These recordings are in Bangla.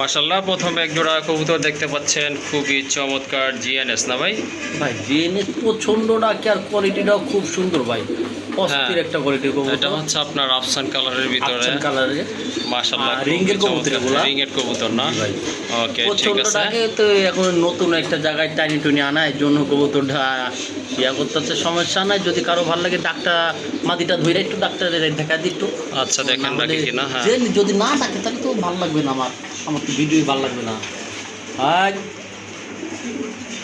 মাশাল্লাহ প্রথমে এক জোড়া কবুতর দেখতে পাচ্ছেন, খুবই চমৎকার জিএনএস না ভাই? ভাই জিএনএস প্রচণ্ড ডাকে আর কোয়ালিটিটাও খুব সুন্দর ভাই। অস্থির একটা কোয়ালিটির এটা হচ্ছে আপনার আফসান কালারের ভিতরে। কালারে রিংয়ের কবুতর এগুলা? রিংয়ের কবুতর না? ওকে ঠিক আছে। প্রচন্ডটাকে তো এখন নতুন একটা জায়গায় টানি টুনি আনা এর জন্য কবুতরটা ইয়া করতেছে। সমস্যা নাই যদি কারও ভালো লাগে ডাক্তার মাদিটা ধরে একটু ডাক্তারের দেখা দিই একটু। আচ্ছা দেখেন কিনা হ্যাঁ। যদি না থাকে তাহলে তো ভালো লাগবে না আমার। আমার তো ভিডিওই ভালো লাগবে না। আজ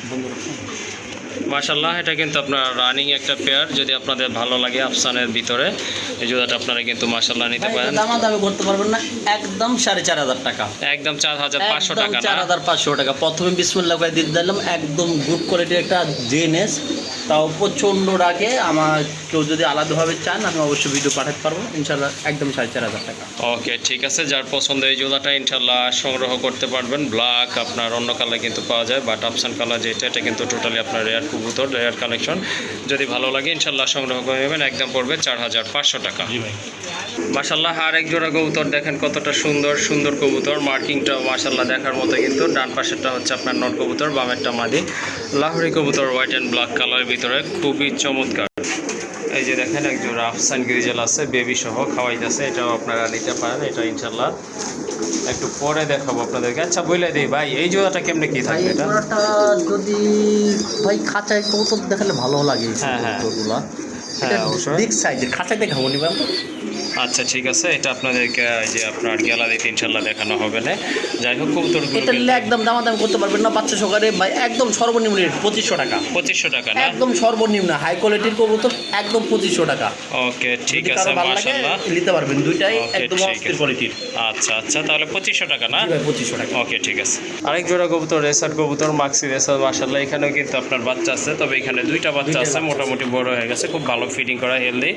বন্ধ। মাশাল্লাহ এটা কিন্তু আপনার রানিং একটা পেয়ার যদি আপনাদের ভালো লাগে আফসানের ভিতরে এই জুতাটা আপনারা কিন্তু মাশাল্লাহ নিতে পারেন। দাম দামাদামি করতে পারবেন না একদম সাড়ে চার হাজার টাকা। একদম চার হাজার পাঁচশো টাকা চার হাজার পাঁচশো টাকা। প্রথমে বিসমুল্লাহ করে দিয়ে দিলাম একদম গুড কোয়ালিটির একটা জেনেস তাও প্রচণ্ড ডাকে আমার কেউ যদি আলাদাভাবে চান আমি অবশ্যই ভিডিও পাঠাতে পারব। ইনশাল্লাহ একদম সাড়ে চার হাজার টাকা। ওকে ঠিক আছে। যার পছন্দ এই জোড়াটা ইনশাল্লাহ সংগ্রহ করতে পারবেন। ব্ল্যাক আপনার অন্য কালার কিন্তু পাওয়া যায় বাট আফসান কালার যেটা এটা কিন্তু টোটালি আপনার রেয়ার কবুতর রেয়ার কালেকশন যদি ভালো লাগে ইনশাল্লাহ সংগ্রহ করে নেবেন। একদম পড়বে চার হাজার পাঁচশো টাকা। ভাই। মাশাল্লাহ আর এক জোড়া কবুতর দেখেন কতটা সুন্দর সুন্দর কবুতর। মার্কিংটা মাশাল্লাহ দেখার মতো কিন্তু। ডান পাশেরটা হচ্ছে আপনার নট কবুতর বামেরটা মাদি। লাহরি কবুতর হোয়াইট অ্যান্ড ব্ল্যাক কালারের ভিতরে খুবই চমৎকার। এই যে দেখেন একজন রাফসান আফসান গ্রিজেল আছে বেবি সহ খাওয়াইতেছে এটাও আপনারা নিতে পারেন এটা ইনশাল্লাহ একটু পরে দেখাবো আপনাদেরকে। আচ্ছা বলে দিই ভাই এই জোড়াটা কেমনে কি থাকে থাকবে এটা? যদি ভাই খাঁচায় কৌতুক দেখালে ভালো লাগে হ্যাঁ, হ্যাঁ। হ্যাঁ। বিগ সাইজের খাঁচায় দেখাবো নি ভাই আচ্ছা ঠিক আছে। এটা আপনাদেরকে যে আপনার গ্যালারিতে ইনশাল্লাহ দেখানো হবে না। যাই হোক কবুতরগুলো এটা একদম দামাদামি করতে পারবেন না বাচ্চা সকালে ভাই একদম সর্বনিম্ন রেট পঁচিশশো টাকা। পঁচিশশো টাকা না? একদম সর্বনিম্ন হাই কোয়ালিটির কবুতর একদম পঁচিশশো টাকা। ওকে ঠিক আছে মাশাল্লাহ নিতে পারবেন দুইটাই একদম অস্থির কোয়ালিটির আচ্ছা আচ্ছা তাহলে পঁচিশশো টাকা না? পঁচিশশো টাকা। ওকে ঠিক আছে। আরেক জোড়া কবুতর রেসার কবুতর মাক্সি রেসার মাসাল্লাহ এখানেও কিন্তু আপনার বাচ্চা আছে। তবে এখানে দুইটা বাচ্চা আছে মোটামুটি বড় হয়ে গেছে খুব ভালো ফিটিং করা হেলদি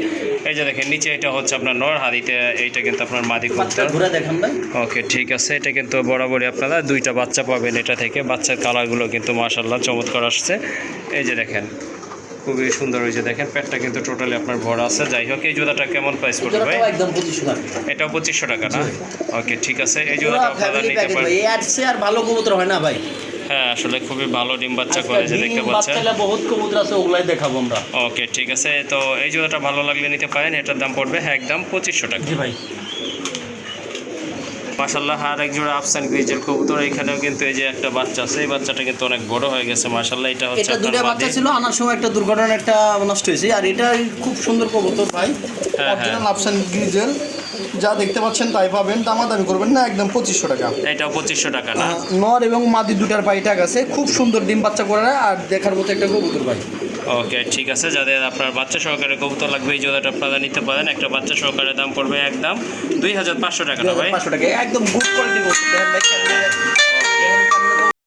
এই যে দেখেন নিচে এটা হচ্ছে আপনার নর হাদিতে এইটা কিন্তু আপনার মাদি কবুতর ওকে ঠিক আছে এটা কিন্তু বরাবরই আপনারা দুইটা বাচ্চা পাবেন এটা থেকে। বাচ্চার কালারগুলো কিন্তু মাশাল্লাহ চমৎকার আসছে। এই যে দেখেন খুবই সুন্দর হয়েছে। দেখেন পেটটা কিন্তু টোটালি আপনার ভরা আছে। যাই হোক এই জুতাটা কেমন প্রাইস পড়বে ভাই? একদম পঁচিশশো টাকা। এটাও পঁচিশশো টাকা না? ওকে ঠিক আছে এই জুতাটা আপনারা নিতে পারেন এই আর ভালো কবুতর হয় না ভাই। হ্যাঁ আসলে খুবই ভালো ডিম বাচ্চা করে যে দেখতে পাচ্ছেন। বহুত কবুতর আছে ওগুলাই দেখাবো আমরা। ওকে ঠিক আছে। তো এই জুতাটা ভালো লাগলে নিতে পারেন এটার দাম পড়বে একদম পঁচিশশো টাকা। জি ভাই। মাসাল্লাহ আর এক জোড়া আফসান গ্রিজের কবুতর এখানেও কিন্তু এই যে একটা বাচ্চা আছে এই বাচ্চাটা কিন্তু অনেক বড় হয়ে গেছে মাসাল্লাহ এটা হচ্ছে এটা দুইটা বাচ্চা ছিল আনার সময় একটা দুর্ঘটনা একটা নষ্ট হয়েছে আর এটা খুব সুন্দর কবুতর ভাই হ্যাঁ। অরিজিনাল আফসান গ্রিজেল যা দেখতে পাচ্ছেন তাই পাবেন। দামা দামি করবেন না একদম পঁচিশশো টাকা। এটা পঁচিশশো টাকা না? নর এবং মাদি দুটার পাই টাক আছে। খুব সুন্দর ডিম বাচ্চা করে আর দেখার মতো একটা কবুতর পাই ওকে ঠিক আছে। যাদের আপনার বাচ্চা সহকারে কবুতর লাগবে এই জোড়াটা আপনারা নিতে পারেন। একটা বাচ্চা সহকারে দাম পড়বে একদম দুই হাজার পাঁচশো টাকা না ভাই? পাঁচশো টাকা। একদম গুড কোয়ালিটি কবুতর।